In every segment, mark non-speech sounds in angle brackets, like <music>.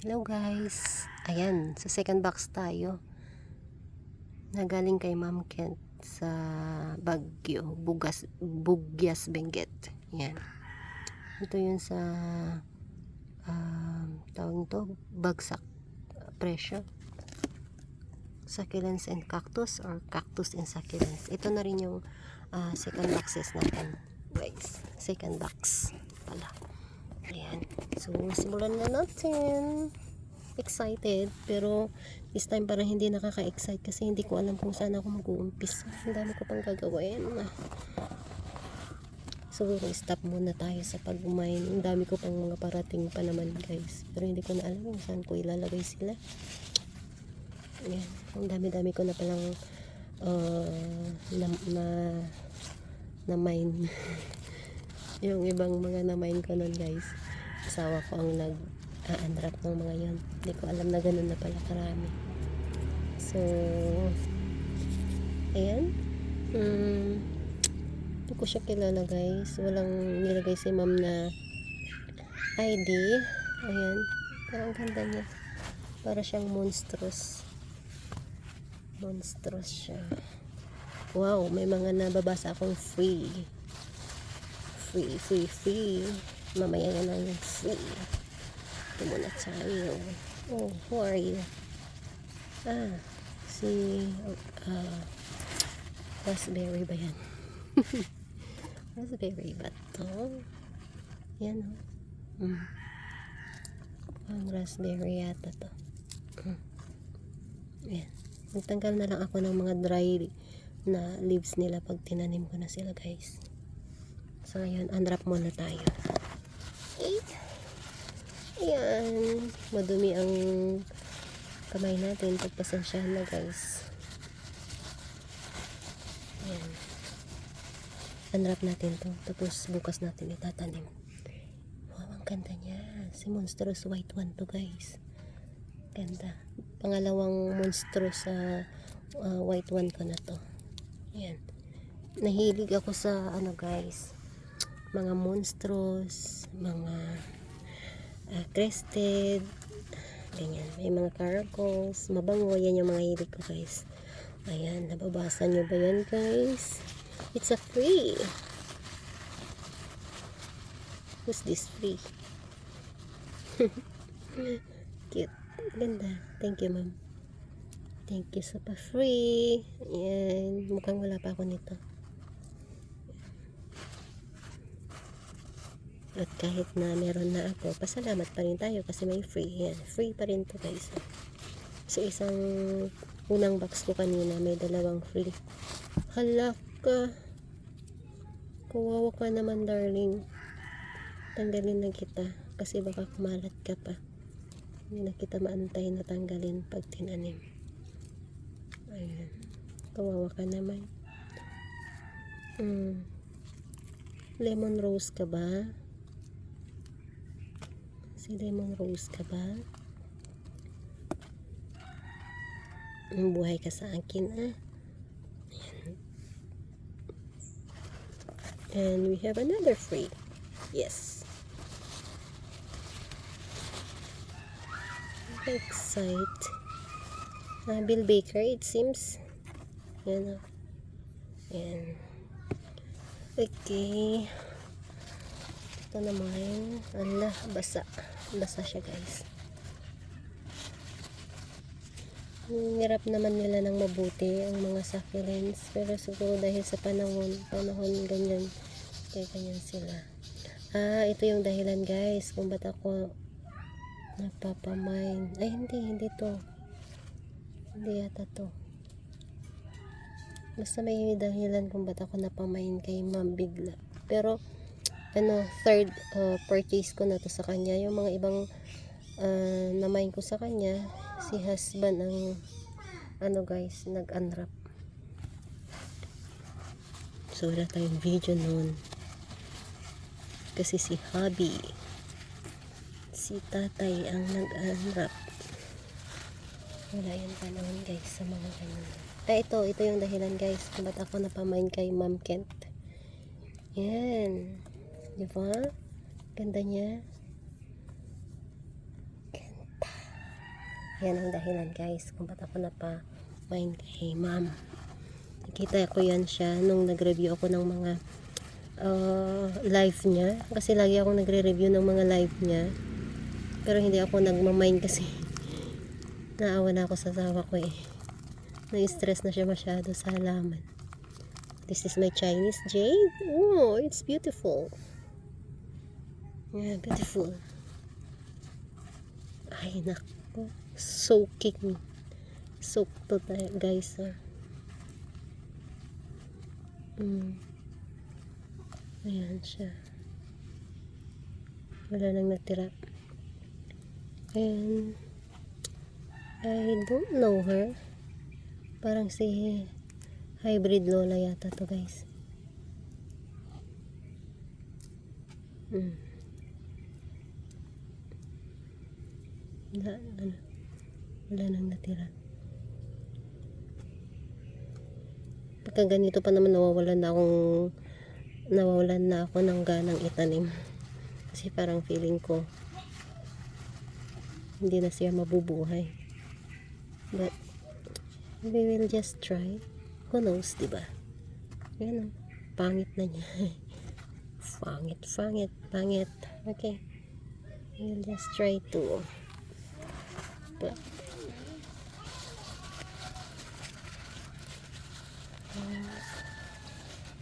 Hello guys. Ayan, sa second box tayo. Nagaling kay Ma'am Kent sa Baguio, Bugas, Bugyas, Benguet. Yan. Ito yun sa um, tawag nito, bagsak presyo. Succulents and cactus or cactus and succulents. Ito na rin yung uh, second boxes natin. Guys, second box pala. Ayan. So, simulan na natin. Excited. Pero, this time parang hindi nakaka-excite kasi hindi ko alam kung saan ako mag-uumpisa. Ang dami ko pang gagawin. Siguro, stop muna tayo sa pag-mine. Ang dami ko pang mga parating pa naman, guys. Pero hindi ko na alam kung saan ko ilalagay sila. Ayan. Ang dami-dami ko na palang uh, na, na, na mine. <laughs> yung ibang mga na-mine ko nun guys asawa ko ang nag unwrap ng mga yon hindi ko alam na ganun na pala karami. So ayan. Mm, hindi ko siya kilala guys. Walang nilagay si ma'am na ID ayan. Parang ganda niya. Para siyang monstrous. Monstrous siya. Wow may mga nababasa akong free free, free, free. Mamaya na lang yung free. Ito muna tayo. Oh, who are you? Ah, si, uh, raspberry ba yan? <laughs> raspberry ba to? Yan, oh. Mm. Ang raspberry yata to. Mm. Yan. Nagtanggal na lang ako ng mga dry na leaves nila pag tinanim ko na sila, guys. So, ayan, unwrap muna tayo. Okay. Ayan. Madumi ang kamay natin. Pagpasensyahan na, guys. Ayan. Unwrap natin to. Tapos, bukas natin itatanim. Wow, ang ganda niya. Si Monstrous White one to, guys. Ganda. Pangalawang monstrous sa uh, white one ko na to. Ayan. Nahilig ako sa, ano, guys mga monstros, mga uh, crested, ganyan. May mga caracals, mabango, yan yung mga hilig ko guys. Ayan, nababasa nyo ba yan guys? It's a free. Who's this free? <laughs> Cute. Ganda. Thank you ma'am. Thank you sa pa-free. Ayan, mukhang wala pa ako nito. At kahit na meron na ako, pasalamat pa rin tayo kasi may free. Yan, free pa rin to guys. So, isang unang box ko kanina, may dalawang free. Hala ka. Ka naman, darling. Tanggalin na kita kasi baka kumalat ka pa. Hindi na kita maantay na tanggalin pag tinanim. Ayan. Kawawa ka naman. Mm. Lemon rose ka ba? Si lemon rose ka ba? Ang buhay ka sa akin ah. And we have another free. Yes. Excite. Uh, Bill Baker, it seems. Yan ah. Yan. Okay. Ito naman. Ala, basa. Basa siya guys. Hirap naman nila ng mabuti ang mga succulents. Pero siguro dahil sa panahon, panahon ganyan, kaya ganyan sila. Ah, ito yung dahilan guys kung ba't ako napapamain. Ay, hindi, hindi to. Hindi yata to. Basta may dahilan kung ba't ako napamain kay ma'am bigla. Pero, ano, third uh, purchase ko na to sa kanya. Yung mga ibang uh, namain ko sa kanya, si husband ang, ano guys, nag-unwrap. So, wala tayong video noon. Kasi si hubby, si tatay ang nag-unwrap. Wala yung panahon guys sa mga ganun. Ah, ito, ito yung dahilan guys kung ba't ako napamain kay Ma'am Kent. Yan. Di ba? Ganda niya. Ganda. Yan ang dahilan guys kung ba't ako napa-mind kay ma'am. Nakita ko yan siya nung nag-review ako ng mga uh, live niya. Kasi lagi ako nagre-review ng mga live niya. Pero hindi ako nagmamind kasi <laughs> naawa na ako sa tawa ko eh. Na-stress na siya masyado sa halaman. This is my Chinese jade. Oh, it's beautiful. Yeah, beautiful. Ay, nako. Soaking. Soak to tayo, guys. Ah. Mm. Ayan siya. Wala nang natira. And I don't know her. Parang si hybrid lola yata to guys. Mm. Wala, ano, wala nang natira. Pagka ganito pa naman nawawalan na akong nawawalan na ako ng ganang itanim. Kasi parang feeling ko hindi na siya mabubuhay. But we will just try. Who knows, di ba? Yan o. Pangit na niya. <laughs> pangit, pangit, pangit. Okay. We'll just try to um,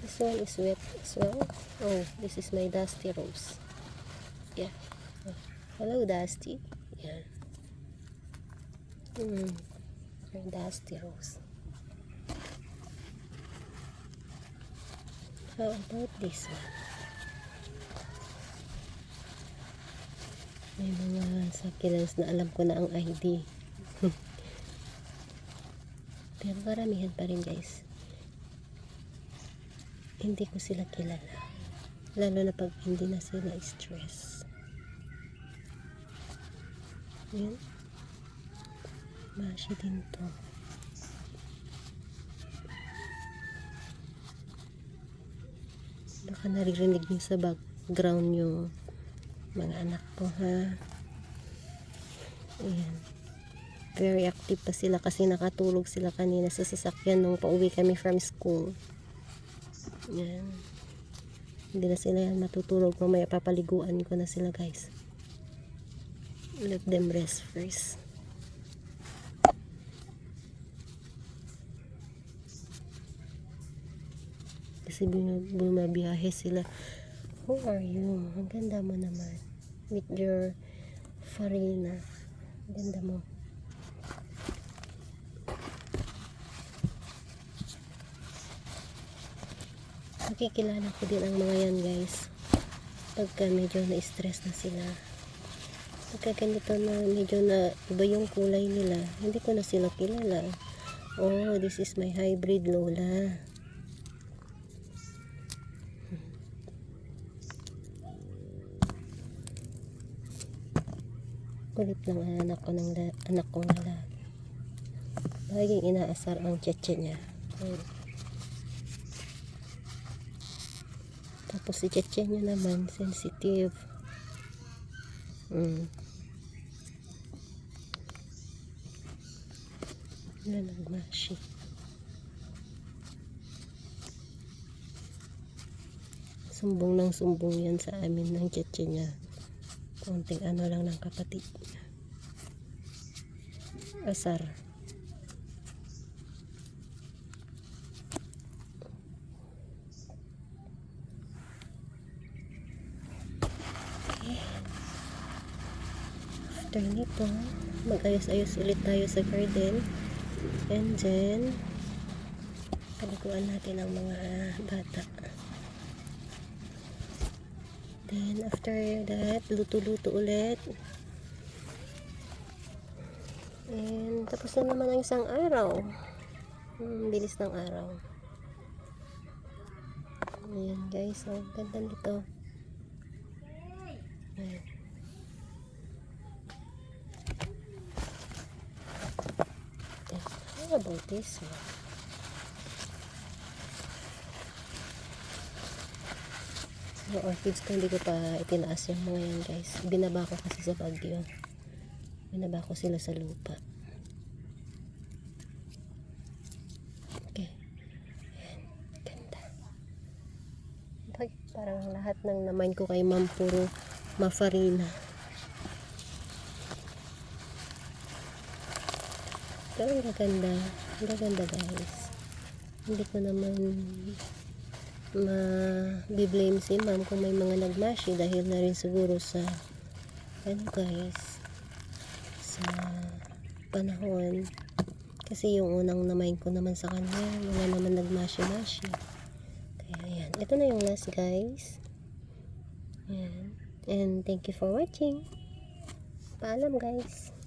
this one is wet as well. Oh, this is my dusty rose. Yeah. Hello, Dusty. Yeah. Hmm. My dusty rose. How about this one? May mga succulents na alam ko na ang ID. <laughs> Pero karamihan pa rin guys. Hindi ko sila kilala. Lalo na pag hindi na sila stress. Yan. Mashi din to. Baka naririnig niyo sa background yung mga anak ko ha. Ayan. Very active pa sila kasi nakatulog sila kanina sa sasakyan nung pauwi kami from school. Ayan. Hindi na sila yan matutulog. Mamaya papaliguan ko na sila guys. Let them rest first. Kasi bum- bumabiyahe sila. Who are you? Ang ganda mo naman. With your farina. Ganda mo. Nakikilala ko din ang mga yan guys. Pagka medyo na-stress na sila. Pagka ganito na medyo na iba yung kulay nila, hindi ko na sila kilala. Oh, this is my hybrid Lola. Kulit lang ang anak ko ng anak ko na lalaki. Laging inaasar ang tsetche niya. Ayun. Tapos si tsetche niya naman, sensitive. Mm. Yan ang mashi. Sumbong ng sumbong yan sa amin ng tsetche niya. Konting ano lang ng kapatid. Asar. After nito, mag-ayos-ayos ulit tayo sa garden. And then, paliguan natin ang mga bata. Then, after that, luto-luto ulit. And, tapos na naman ang isang araw. Hmm, bilis ng araw. Ayan guys, oh, ganda nito. Ayan. How about this one? yung orchids ko hindi ko pa itinaas yung mga yan guys binaba ko kasi sa bagyo. Binaba ko sila sa lupa. Okay. Ayan. ganda. Ay, parang lahat ng naman ko kay ma'am puro mafarina. Pero ang gaganda ang gaganda guys. Hindi ko naman ma-blame si ma'am kung may mga nagmashi dahil na rin siguro sa ano guys sa panahon. Kasi yung unang namain ko naman sa kanya wala naman nagmashi-mashi. Kaya yan ito na yung last guys. Yan and thank you for watching. Paalam guys